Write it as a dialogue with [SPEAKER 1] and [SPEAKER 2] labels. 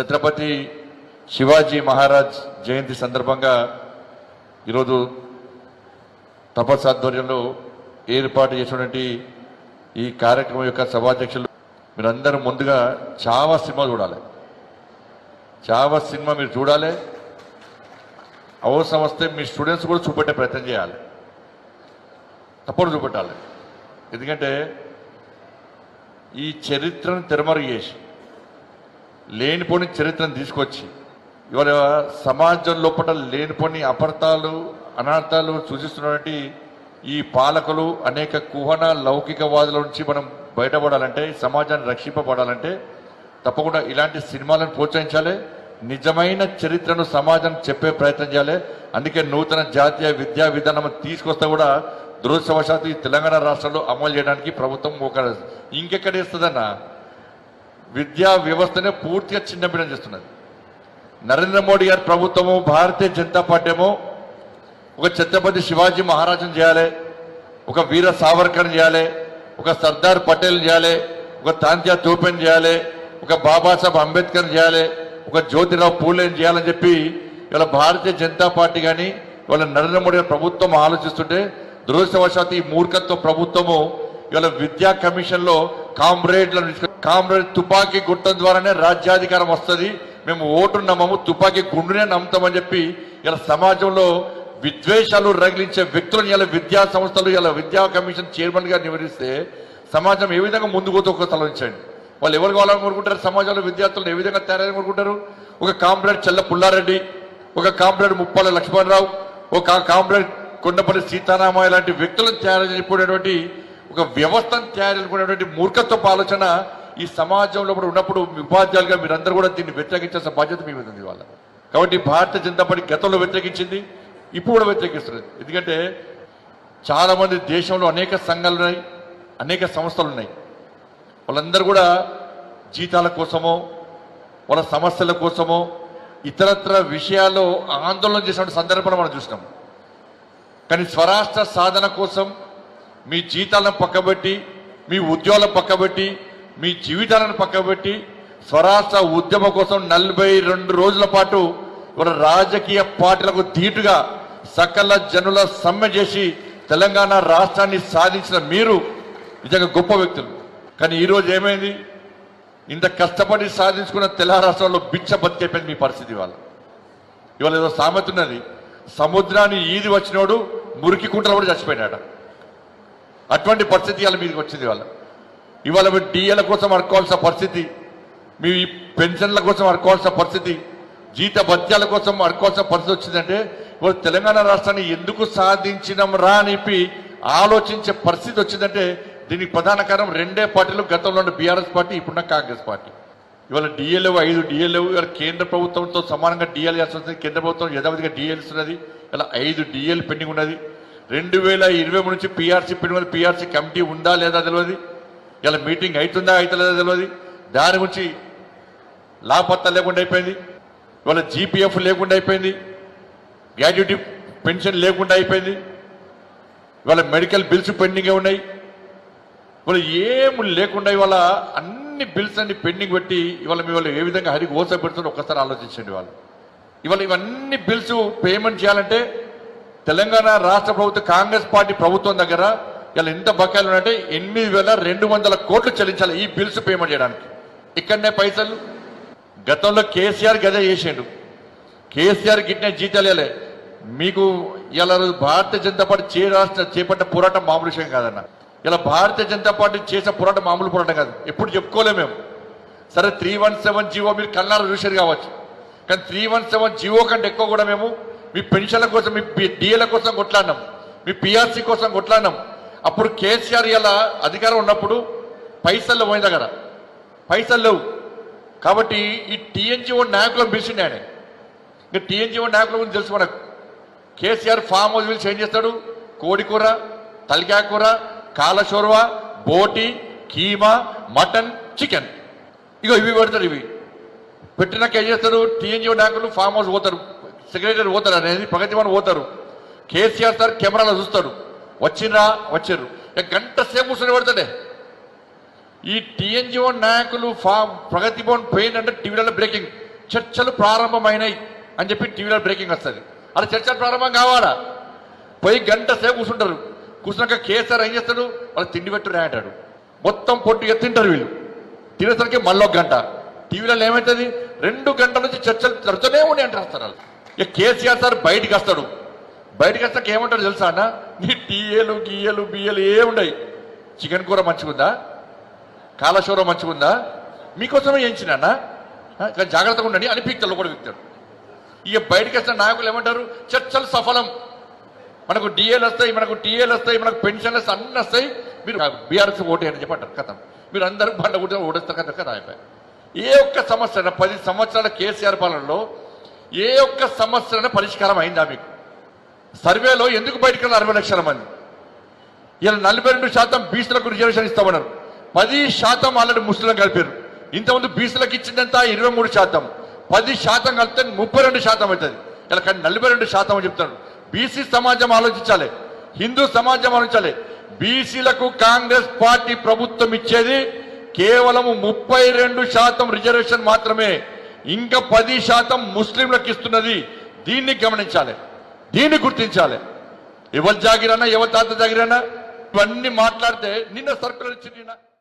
[SPEAKER 1] ఛత్రపతి శివాజీ మహారాజ్ జయంతి సందర్భంగా ఈరోజు తపస్సాధ్వర్యంలో ఏర్పాటు చేసినటువంటి ఈ కార్యక్రమం యొక్క సభాధ్యక్షులు మీరందరూ ముందుగా చావా సినిమా చూడాలి. చావా సినిమా మీరు చూడాలి. అవసరం వస్తే మీ స్టూడెంట్స్ కూడా చూపెట్టే ప్రయత్నం చేయాలి. తప్పుడు చూపెట్టాలి. ఎందుకంటే ఈ చరిత్రను తెరమరుగు చేసి లేనిపోని చరిత్రను తీసుకొచ్చి ఇవాళ సమాజం లోపల లేనిపోని అపర్థాలు అనార్థాలు సూచిస్తున్నటువంటి ఈ పాలకులు అనేక కుహన లౌకికవాదుల నుంచి మనం బయటపడాలంటే ఈ సమాజాన్ని రక్షింపబడాలంటే తప్పకుండా ఇలాంటి సినిమాలను ప్రోత్సహించాలి. నిజమైన చరిత్రను సమాజం చెప్పే ప్రయత్నం చేయాలి. అందుకే నూతన జాతీయ విద్యా విధానం తీసుకొస్తే కూడా దురదృష్టవశాత్తు ఈ తెలంగాణ రాష్ట్రంలో అమలు చేయడానికి ప్రభుత్వం ఒక ఇంకెక్కడ ఇస్తుందన్నా విద్యా వ్యవస్థనే పూర్తిగా చిన్నపిల్లం చేస్తున్నది. నరేంద్ర మోడీ గారి ప్రభుత్వము భారతీయ జనతా పార్టీ ఏమో ఒక ఛత్రపతి శివాజీ మహారాజును చేయాలి ఒక వీర సావర్కర్ని చేయాలి ఒక సర్దార్ పటేల్ చేయాలి ఒక తాంత్యా తోపెన్ చేయాలి ఒక బాబాసాహెబ్ అంబేద్కర్ చేయాలి ఒక జ్యోతిరావు పూలేని చేయాలని చెప్పి ఇవాళ భారతీయ జనతా పార్టీ కానీ ఇవాళ నరేంద్ర మోడీ గారి ప్రభుత్వం ఆలోచిస్తుంటే దురదృష్టవశాత్తు ఈ మూర్ఖత్వ ప్రభుత్వము ఇవాళ విద్యా కమిషన్లో కామ్రేడ్లను కామ్రేడ్ తుపాకీ గుట్టం ద్వారానే రాజ్యాధికారం వస్తుంది. మేము ఓటు నమ్మము తుపాకీ గుండునే నమ్ముతామని చెప్పి ఇలా సమాజంలో విద్వేషాలు రగిలించే వ్యక్తులను ఇలా విద్యా సంస్థలు ఇలా విద్యా కమిషన్ చైర్మన్గా నివరిస్తే సమాజం ఏ విధంగా ముందుకు ఒక తలవించండి వాళ్ళు ఎవరు కావాలని కోరుకుంటారు సమాజంలో విద్యార్థులను ఏ విధంగా తయారని కోరుకుంటారు ఒక కామ్రేడ్ చెల్ల పుల్లారెడ్డి ఒక కామ్రేడ్ ముప్పాల లక్ష్మణరావు ఒక కామ్రేడ్ కొండపల్లి సీతారామయ్య లాంటి వ్యక్తులను తయారు చేయకపోయినటువంటి ఒక వ్యవస్థను తయారు చేసుకునేటువంటి మూర్ఖత్వపు ఆలోచన ఈ సమాజంలో కూడా ఉన్నప్పుడు ఉపాధ్యాయులుగా మీరందరూ కూడా దీన్ని వ్యతిరేకించాల్సిన బాధ్యత మీ మీద ఉంది వాళ్ళ కాబట్టి భారతీయ జనతా పార్టీ గతంలో వ్యతిరేకించింది ఇప్పుడు కూడా వ్యతిరేకిస్తుంది ఎందుకంటే చాలామంది దేశంలో అనేక సంఘాలు ఉన్నాయి అనేక సంస్థలు ఉన్నాయి. వాళ్ళందరూ కూడా జీతాల కోసమో వాళ్ళ సమస్యల కోసమో ఇతరత్ర విషయాల్లో ఆందోళన చేసిన సందర్భాలు మనం చూసినాం. కానీ స్వరాష్ట్ర సాధన కోసం మీ జీతాలను పక్కబెట్టి మీ ఉద్యోగాలను పక్కబెట్టి మీ జీవితాలను పక్కబెట్టి స్వరాష్ట్ర ఉద్యమం కోసం నలభై రెండు రోజుల పాటు రాజకీయ పార్టీలకు ధీటుగా సకల జనుల సమ్మె చేసి తెలంగాణ రాష్ట్రాన్ని సాధించిన మీరు నిజంగా గొప్ప వ్యక్తులు. కానీ ఈరోజు ఏమైంది? ఇంత కష్టపడి సాధించుకున్న తెలంగాణ రాష్ట్రంలో బిచ్చ బతికైపోయింది మీ పరిస్థితి ఇవాళ. ఇవాళ ఏదో సామెత ఉన్నది సముద్రాన్ని ఈది వచ్చినోడు మురికి కుంటలు కూడా చచ్చిపోయినాడు. అటువంటి పరిస్థితి ఇవాళ మీదకి వచ్చింది ఇవాళ. ఇవాళ మీరు డిఏల కోసం అడుకోవాల్సిన పరిస్థితి మీ పెన్షన్ల కోసం అడుకోవాల్సిన పరిస్థితి జీత భత్యాల కోసం అడుకోవాల్సిన పరిస్థితి వచ్చిందంటే ఇవాళ తెలంగాణ రాష్ట్రాన్ని ఎందుకు సాధించినం రా అనిపి ఆలోచించే పరిస్థితి వచ్చిందంటే దీనికి ప్రధాన కారణం రెండే పార్టీలు గతంలో ఉన్న బీఆర్ఎస్ పార్టీ ఇప్పుడున్న కాంగ్రెస్ పార్టీ. ఇవాళ డిఎల్ఏ ఐదు డిఎల్ఏ ఇవాళ కేంద్ర ప్రభుత్వంతో సమానంగా డిఎల్ చేస్తుంది కేంద్ర ప్రభుత్వం యథావిధిగా డిఎల్ ఇస్తున్నది ఇలా ఐదు డిఎల్ పెండింగ్ ఉన్నది. రెండు వేల ఇరవై మూడు నుంచి పీఆర్సీ పెండింగ్ ఉన్నది పిఆర్సీ కమిటీ ఉందా లేదా తెలియదు ఇలా మీటింగ్ అవుతుందా అవుతలేదా తెలియదు దాని గురించి లాపత్తా లేకుండా అయిపోయింది. ఇవాళ జీపీఎఫ్ లేకుండా అయిపోయింది. గ్రాడ్యుటీ పెన్షన్ లేకుండా అయిపోయింది. ఇవాళ మెడికల్ బిల్స్ పెండింగే ఉన్నాయి. ఇవాళ ఏం లేకుండా ఇవాళ అన్ని బిల్స్ అన్ని పెండింగ్ పెట్టి ఇవాళ మీ వాళ్ళు ఏ విధంగా హరికి ఓస పెడుతుందో ఒక్కసారి ఆలోచించండి వాళ్ళు. ఇవాళ ఇవన్నీ బిల్స్ పేమెంట్ చేయాలంటే తెలంగాణ రాష్ట్ర ప్రభుత్వ కాంగ్రెస్ పార్టీ ప్రభుత్వం దగ్గర ఇలా ఎంత బకాయిలు ఉన్నాయంటే ఎనిమిది వేల రెండు వందల కోట్లు చెల్లించాలి ఈ బిల్స్ పేమెంట్ చేయడానికి. ఇక్కడనే పైసలు. గతంలో కేసీఆర్ గదే చేసిండు. కేసీఆర్ గిట్టిన జీతాలేలే మీకు ఇలా భారతీయ జనతా పార్టీ చే రాష్ట్ర పోరాటం మామూలు విషయం కాదన్న. ఇలా భారతీయ జనతా పార్టీ చేసే పోరాటం మామూలు పోరాటం కాదు. ఎప్పుడు చెప్పుకోలేము మేము. సరే త్రీ వన్ సెవెన్ జీవో మీరు కళ్ళారా చూసారు కావచ్చు. కానీ త్రీ వన్ సెవెన్ జీవో కంటే ఎక్కువ కూడా మేము మీ పెన్షన్ల కోసం మీ డిఏల కోసం కొట్లాడినాం. మీ పిఆర్సీ కోసం కొట్లాడినాం. అప్పుడు కేసీఆర్ ఇలా అధికారం ఉన్నప్పుడు పైసలు పోయిన దగ్గర. పైసలు లేవు. కాబట్టి ఈ టీఎన్జిఓ నాయకులను పిలిచిండు ఆయన. ఇంకా టీఎన్జిఓ నాయకుల గురించి తెలుసు మనకు. కేసీఆర్ ఫామ్ హౌస్ పిలిచి ఏం చేస్తాడు. కోడికూర తలికాకూర కూర కాలశోర్వ బోటి కీమా మటన్ చికెన్. ఇగో ఇవి పెడతారు ఇవి. పెట్టినాక ఏం చేస్తారు టీఎన్జిఓ నాయకులు ఫామ్ హౌస్ పోతారు. సెక్రటరీ పోతారు అనేది ప్రగతి భవన్ పోతారు. కేసీఆర్ సార్ కెమెరాలో చూస్తాడు వచ్చిండ్రా వచ్చారు ఇక గంట సేపు కూర్చొని పడతాడే ఈ టీఎన్జిఓ నాయకులు ఫా ప్రగతి భవన్ పోయిందంటే టీవీలలో బ్రేకింగ్. చర్చలు ప్రారంభమైనాయి అని చెప్పి టీవీలో బ్రేకింగ్ వస్తుంది. అలా చర్చలు ప్రారంభం కావాలా? పోయి గంట సేపు కూర్చుంటారు. కూర్చున్నాక కేసీఆర్ ఏం చేస్తాడు? వాళ్ళు తిండి పెట్టుడు అంటాడు. మొత్తం పొట్టు తింటారు వీళ్ళు. తినేసరికి మళ్ళీ ఒక గంట. టీవీలలో ఏమవుతుంది రెండు గంటల నుంచి చర్చలు జరుగుతూనే ఉన్నాయి అంటారు వస్తారు వాళ్ళు. ఇక కేసీఆర్ సార్ బయటికి వస్తాడు. బయటకు వస్తాక ఏముంటారు తెలుసా అన్న? నీ టీఏలు గీయలు బియ్యలు ఏ ఉండయి. చికెన్ కూర మంచిగుందా? కాలశూర మంచిగుందా? మీకోసమే చేయించిన అన్న? కానీ జాగ్రత్తగా ఉండండి. అని పీక్తలు కూడా పీక్తాడు ఇక బయటకు వచ్చిన నాయకులు ఏమంటారు? చర్చలు సఫలం. మనకు డిఏలు వస్తాయి మనకు టీఏలు వస్తాయి మనకు పెన్షన్లు వస్తాయి వస్తాయి. మీరు బీఆర్ఎస్ ఓటే అని చెప్పి అంటారు. కథం. మీరు అందరూ బండ కూడా ఓడేస్తారు కదా కదా అయిపోయి ఏ ఒక్క సమస్య అయినా పది సంవత్సరాల కేసీఆర్ పాలనలో ఏ ఒక్క సమస్య అయినా పరిష్కారం అయిందా మీకు? సర్వేలో ఎందుకు బయటకు అరవై లక్షల మంది? ఇలా నలభై రెండు శాతం బీసీలకు రిజర్వేషన్ ఇస్తామన్నారు. పది శాతం ఆల్రెడీ ముస్లింలకు కలిపారు. ఇంతకుముందు బీసీలకు ఇచ్చిందంతా ఇరవై మూడు శాతం. పది శాతం కలిపితే ముప్పై రెండు శాతం అవుతుంది. ఇలా కానీ నలభై రెండు శాతం అని చెప్తాడు బీసీ సమాజం ఆలోచించాలి. హిందూ సమాజం ఆలోచించాలి. బీసీలకు కాంగ్రెస్ పార్టీ ప్రభుత్వం ఇచ్చేది కేవలం ముప్పై రెండు శాతం రిజర్వేషన్ మాత్రమే. ఇంకా పది శాతం ముస్లింలకు ఇస్తున్నది. దీన్ని గమనించాలి. దీన్ని గుర్తించాలి. ఎవరు జాగిరన్నా ఎవరి తాత జాగిరన్నా ఇవన్నీ మాట్లాడితే నిన్న సర్కులర్ ఇచ్చి నిన్న